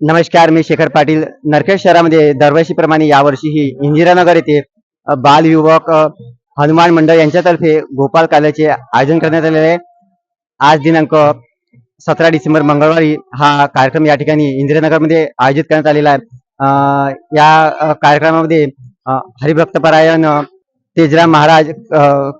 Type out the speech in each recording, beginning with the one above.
नमस्कार मी शेखर पाटील. नरखेड शहरामध्ये दरवर्षीप्रमाणे यावर्षीही इंदिरानगर येथे बाल युवक हनुमान मंडळ यांच्यातर्फे गोपाल काल्याचे आयोजन करण्यात आलेले आहे. आज दिनांक सतरा डिसेंबर मंगळवारी हा कार्यक्रम या ठिकाणी इंदिरानगरमध्ये आयोजित करण्यात आलेला आहे. या कार्यक्रमामध्ये हरिभक्तपरायण तेजराम महाराज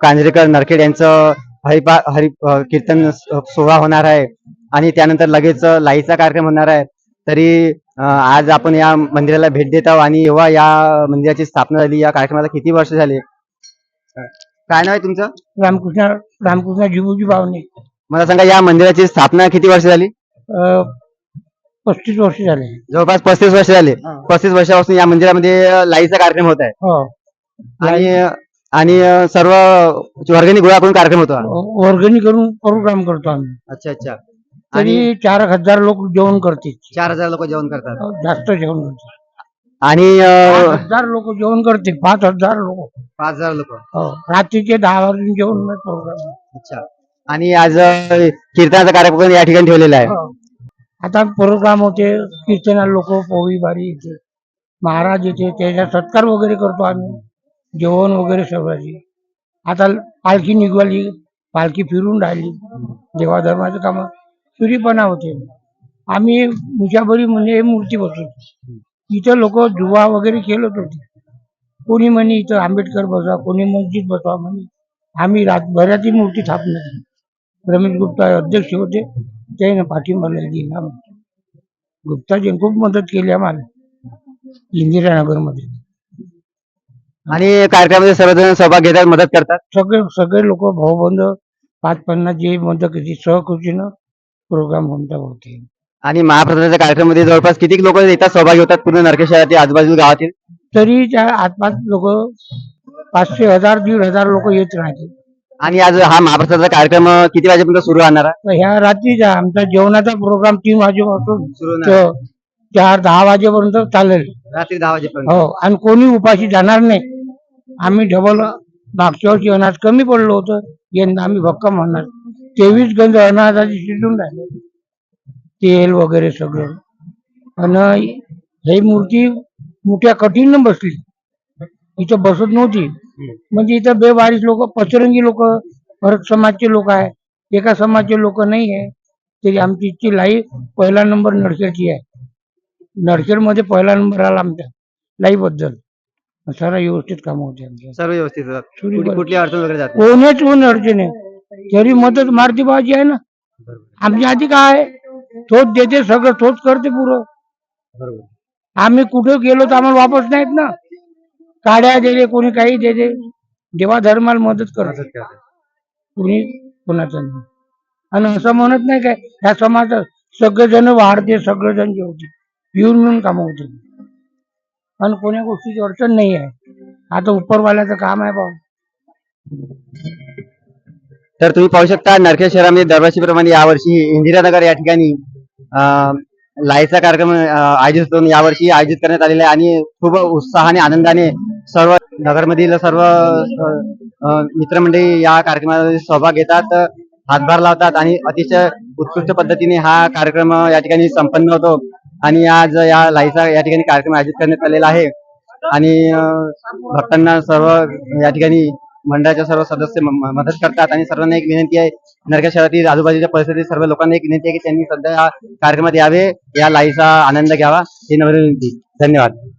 कांजरेकर नरखेड यांचं हरिपा हरि कीर्तन सोहळा होणार आहे. आणि त्यानंतर लगेच लाईचा कार्यक्रम होणार आहे. तरी आज आपण या मंदिराला भेट देत आहोत आणि जेव्हा या मंदिराची स्थापना झाली या कार्यक्रमाला किती वर्ष झाले? काय नाव आहे तुमचं? रामकृष्ण रामकृष्ण जिबूजी बावणे मला सांगा या मंदिराची स्थापना किती वर्ष झाली? पस्तीस वर्ष झाले. जवळपास पस्तीस वर्ष झाले. पस्तीस वर्षापासून या मंदिरामध्ये लाईचा कार्यक्रम होत आहे. हो. आणि आणि सर्व वर्गणी गोळा करून कार्यक्रम होतो. वर्गणी करून प्रोग्राम करतो आम्ही. अच्छा अच्छा. आणि तरी चार हजार लोक जेवण करते चार हजार लोक जेवण करतात. जास्त जेवण करते आणि अ, हजार लोक जेवण करते पाच हजार लोक. पाच हजार लोक. हो. रात्रीचे दहा वाजून जेवण प्रोग्राम अच्छा. आणि आज अ, कीर्तनाचा कार्यक्रम या ठिकाणी ठेवलेला आहे. हो. आता प्रोग्राम होते. कीर्तना लोक पोळी बारी येते. महाराज येते. त्याचा सत्कार वगैरे करतो आम्ही. जेवण वगैरे सर्वांची आता पालखी निघाली. पालखी फिरून राहिली. देवाधर्माचं काम. सुरीपणा होते. आम्ही मुशाबरी म्हणजे मूर्ती बसवतो इथं लोक जुवा वगैरे खेळत होते. कोणी म्हणे इथं आंबेडकर बसवा कोणी मस्जिद बसवा म्हणे. आम्ही रातभरात ही मूर्ती थापली रमेश गुप्ता अध्यक्ष होते. त्याने पाठिंबा दिला गुप्ताजी खूप मदत केली आम्हाला. इंदिरानगरमध्ये. आणि कार्यक्रमामध्ये सर्वजण सहभाग घेतात मदत करतात? सगळे सगळे लोक भाऊबंद पाच पन्नास जे मदत सहकृतीनं प्रोग्राम होता होते आणि महाप्रसादाच्या कार्यक्रमामध्ये जवळपास किती लोक येतात सहभागी होतात? पूर्ण नरखेड शहरातील आजूबाजू गावातील? तरी त्या आसपास लोक पाचशे हजार दीड हजार लोक येत राहते आणि आज हा महाप्रसादाचा कार्यक्रम किती वाजेपर्यंत सुरू राहणार? आहे? तर ह्या रात्रीचा आमचा जेवणाचा प्रोग्राम तीन वाजेपासून सुरू होणार. ते चार दहा वाजेपर्यंत चालेल. रात्री दहा वाजेपर्यंत. हो आणि कोणी उपाशी जाणार नाही. आम्ही डबल मागच्या वर्षी अनाज कमी पडलं होतं. यंदा आम्ही भक्कम होणार. तेवीस गंज अनाजाची शिजून राहिले. तेल वगैरे सगळं. आणि ही मूर्ती मोठ्या कठीण बसली. इथं बसत नव्हती. म्हणजे इथं बेवारीस लोक पचरंगी लोक भरत समाजचे लोक आहे. एका समाजचे लोक नाही आहे. तरी आमची इथची लाई पहिला नंबर नडखेडची आहे. नडखेडमध्ये पहिला नंबर आला आमच्या लाई बद्दल सर्व व्यवस्थित काम होते आमच्या सर्व व्यवस्थित होतात. सुरू कुठली- बरं. कुठली अडचण वगैरे जात नाही. कोणीच कोण अडचण आहे तरी मदत मारती बाजी आहे ना आमच्या आधी काय? आहे? तोच देते सगळं तोच करते पुरं. आम्ही कुठं गेलो तर आम्हाला वापस नाहीत ना. काड्या देते कोणी काही देते देवा धर्माला मदत करते. कुणी कोणाचं नाही. आणि असं म्हणत नाही काय ह्या समाजात सगळेजण वाढते सगळेजण जेवते. येऊन मिळून कामं होते आणि कोण्या गोष्टीची अडचण नाही आहे. आता उपरवाल्याचं काम आहे बाबा तर तुम्ही पाहू शकता नरखेड शहरामध्ये दरवर्षीप्रमाणे यावर्षी इंदिरानगर या ठिकाणी लाईचा कार्यक्रम आयोजित करून यावर्षी आयोजित करण्यात आलेला आहे आणि खूप उत्साहाने आनंदाने सर्व नगरमधील सर्व मित्रमंडळी या कार्यक्रमामध्ये सहभाग घेतात हातभार लावतात आणि अतिशय उत्कृष्ट पद्धतीने हा कार्यक्रम या ठिकाणी संपन्न होतो. आणि आज या लाईचा या ठिकाणी कार्यक्रम आयोजित करण्यात आलेला आहे. आणि भक्तांना सर्व या ठिकाणी मंडळाच्या सर्व सदस्य मदत करतात आणि सर्वांना एक विनंती आहे नरखेड शहरातील आजूबाजूच्या परिस्थितीत सर्व लोकांना एक विनंती आहे की त्यांनी सध्या या कार्यक्रमात यावे या लाईचा आनंद घ्यावा ही नम्र विनंती. धन्यवाद.